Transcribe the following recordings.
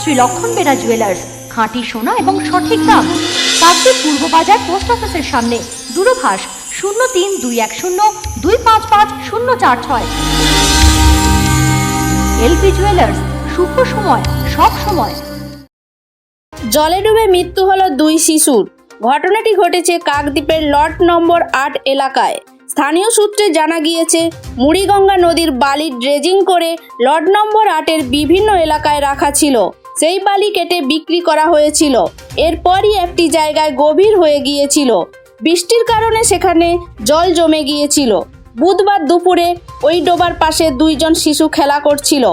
শ্রী লক্ষণ বেরা জুয়েলার্স খাঁটি সোনা এবং সঠিক দাম। কাকদ্বীপ পূর্ব বাজার পোস্ট অফিসের সামনে, দূরভাষ শূন্য তিন দুই এক শূন্য দুই পাঁচ পাঁচ শূন্য চার ছয়। এলপি জুয়েলার্স শুভ সময়, সব সময়। জলে ডুবে মৃত্যু হলো দুই শিশুর। ঘটনাটি ঘটেছে কাকদ্বীপের লট নম্বর আট এলাকায়। স্থানীয় সূত্রে জানা গিয়েছে, মুড়িগঙ্গা নদীর বালি ড্রেজিং করে লট নম্বর আটের বিভিন্ন এলাকায় রাখা ছিল। সেই বালি কেটে বিক্রি করা হয়েছিল। এরপরই একটি জায়গায় গভীর হয়ে গিয়েছিল। বৃষ্টির কারণে সেখানে জল জমে গিয়েছিল। বুধবার দুপুরে ওই ডোবার পাশে দুইজন শিশু খেলা করছিল।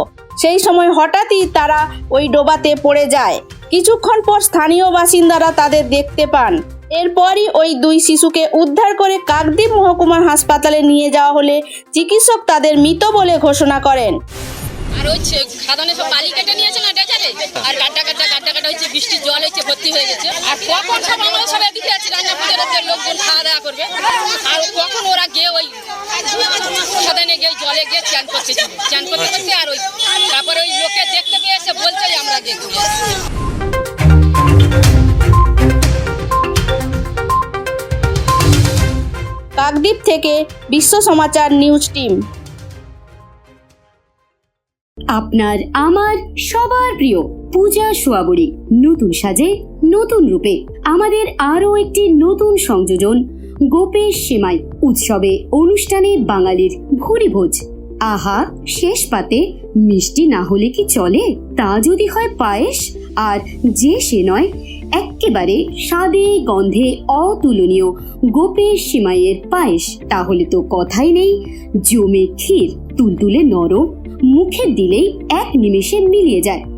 সেই সময় হঠাৎই তারা ওই ডোবাতে পড়ে যায়। কিছুক্ষণ পর স্থানীয় বাসিন্দারা তাদের দেখতে পান। এরপরই ওই দুই শিশুকে উদ্ধার করে কাকদ্বীপ মহকুমা হাসপাতালে নিয়ে যাওয়া হলে চিকিৎসক তাদের মৃত বলে ঘোষণা করেন। আর ডেজারে আর বৃষ্টির ভর্তি হয়ে গেছে। আর ওই ওই ওই তারপরে ওই লোকে দেখতে বলছে আমরা এসেছি। থেকে বিশ্ব সমাচার নিউজ টিম। আপনার, আমার, সবার প্রিয় পূজা সোয়াবুড়ি। নতুন সাজে, নতুন রূপে। আমাদের আরও একটি নতুন সংযোজন, গোপেশ সেমাই উৎসবে অনুষ্ঠানে বাঙালির ভুরি ভোজ আহা, শেষ পাতে মিষ্টি না হলে কি চলে? তা যদি হয় পায়েস, আর যে সে নয় এক্কেবারে স্বাদে গন্ধে অতুলনীয় গোপেশ সিমাইয়ের পায়েস। তাহলে তো কথাই নেই, জমে ক্ষীর তুলতুলে নরম মুখে দিলেই এক নিমেষে মিলিয়ে যায়।